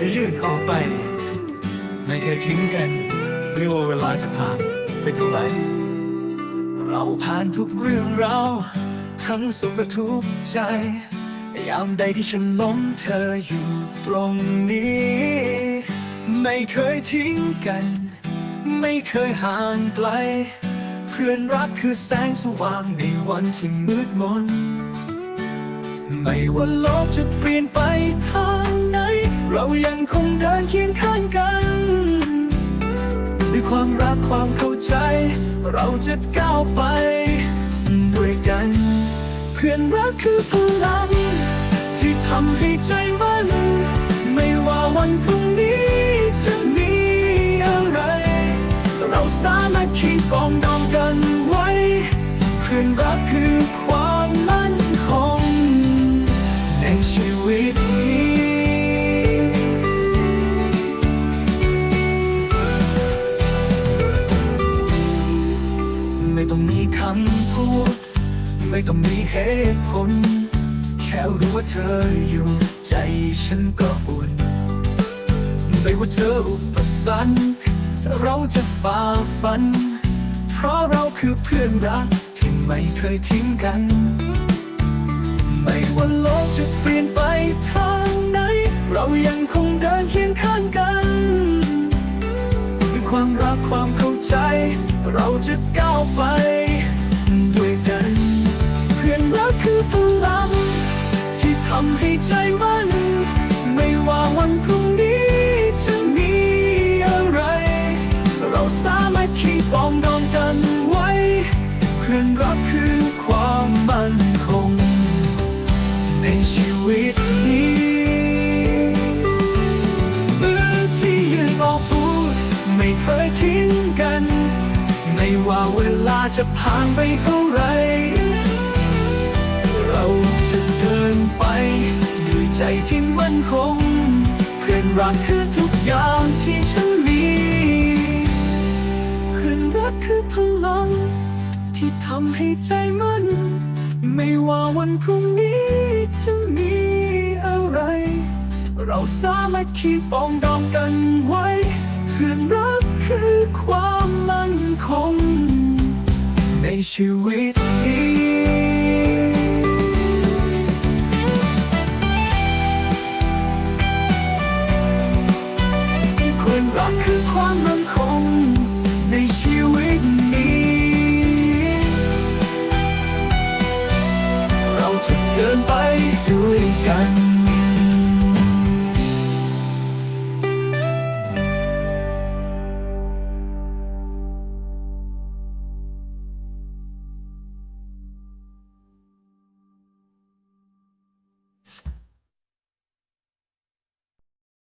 จะยื่นออกไป ไม่เคยทิ้งกันไม่ว่าเวลาจะผ่านไปเท่าไหร่เราผ่านทุกเรื่องราวทั้งสุขและทุกข์ใจ ยามใดที่ฉันล้มเธออยู่ตรงนี้ ไม่เคยทิ้งกัน ไม่เคยห่างไกล เพื่อนรักคือแสงสว่างในวันที่มืดมน ไม่ว่าโลกจะเปลี่ยนไปทางไหนเรา ยังคงเดินเคียงข้างกัน ด้วยความรักความเข้าใจ เราจะก้าวไป ด้วยกัน เพื่อนรักคือพลังที่ทำให้ใจมันไม่ว่าวันพรุ่งนี้จะมีอะไร เราสามารถคีปองดองนไไม่ต้องมีคำพูด ไม่ต้องมีเหตุผล แค่รู้ว่าเธออยู่ใจฉันก็อุ่น ไม่ว่าเจออุปสรรคเราจะฝ่าฟัน เพราะเราคือเพื่อนรักที่ไม่เคยทิ้งกัน ไม่ว่าโลกจะเปลี่ยนไปทางไหน เรายังคงเดินเคียงข้างกันด้วยความรักความเข้าใจ เราจะก้าวไป ด้วยกัน เพื่อนรักคือพลัง ที่ทำให้ใจมัน ไม่ว่าวันพรุ่งนี้จะมีอะไร เราสามารถคีปองดองกันไว้ เพื่อนรักคือ เวลาจะผ่านไปเท่าไร เราจะเดินไป ด้วยใจที่มั่นคง เพื่อนรักคือทุกอย่างที่ฉันมีเพื่อนรักคือพลัง ที่ทำให้ใจมันไม่ว่าวันพรุ่งนี้จะมีอะไร เราสามารถคีปองดองกันไว้ ชีวิตนี้เพื่อนรักคือความมั่น